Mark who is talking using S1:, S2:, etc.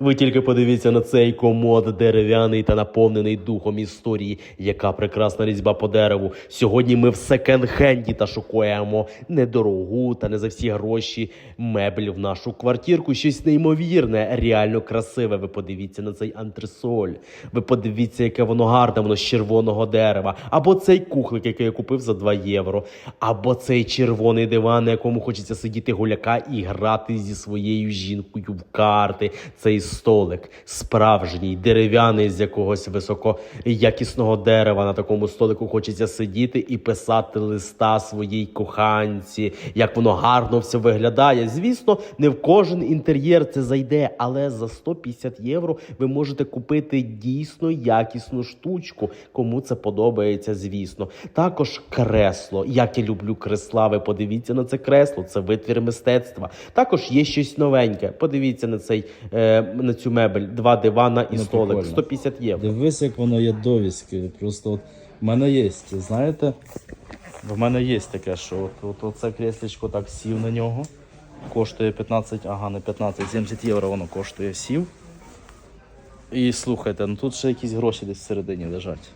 S1: Ви тільки подивіться на цей комод дерев'яний та наповнений духом історії. Яка прекрасна різьба по дереву. Сьогодні ми в секонд-хенді та шукаємо недорогу та не за всі гроші мебль в нашу квартирку. Щось неймовірне, реально красиве. Ви подивіться на цей антресоль. Ви подивіться, яке воно гарне, воно з червоного дерева. Або цей кухлик, який я купив за 2 євро. Або цей червоний диван, на якому хочеться сидіти гуляка і грати зі своєю жінкою в карти. Цей столик справжній, дерев'яний з якогось високоякісного дерева. На такому столику хочеться сидіти і писати листа своїй коханці. Як воно гарно все виглядає. Звісно, не в кожен інтер'єр це зайде, але за 150 євро ви можете купити дійсно якісну штучку. Кому це подобається, звісно. Також кресло. Як я люблю кресла. Ви подивіться на це кресло. Це витвір мистецтва. Також є щось новеньке. Подивіться на цей е, на цю мебель. Два дивана і
S2: Ну,
S1: столик.
S2: прикольно.
S1: 150 євро.
S2: Дивись, як воно є довіски. Просто от в мене є, знаєте, в мене є таке, що от, от, оце креслечко так сів на нього. Коштує 15, ага, не 15, 70 євро воно коштує сів. І слухайте, ну тут ще якісь гроші десь всередині лежать.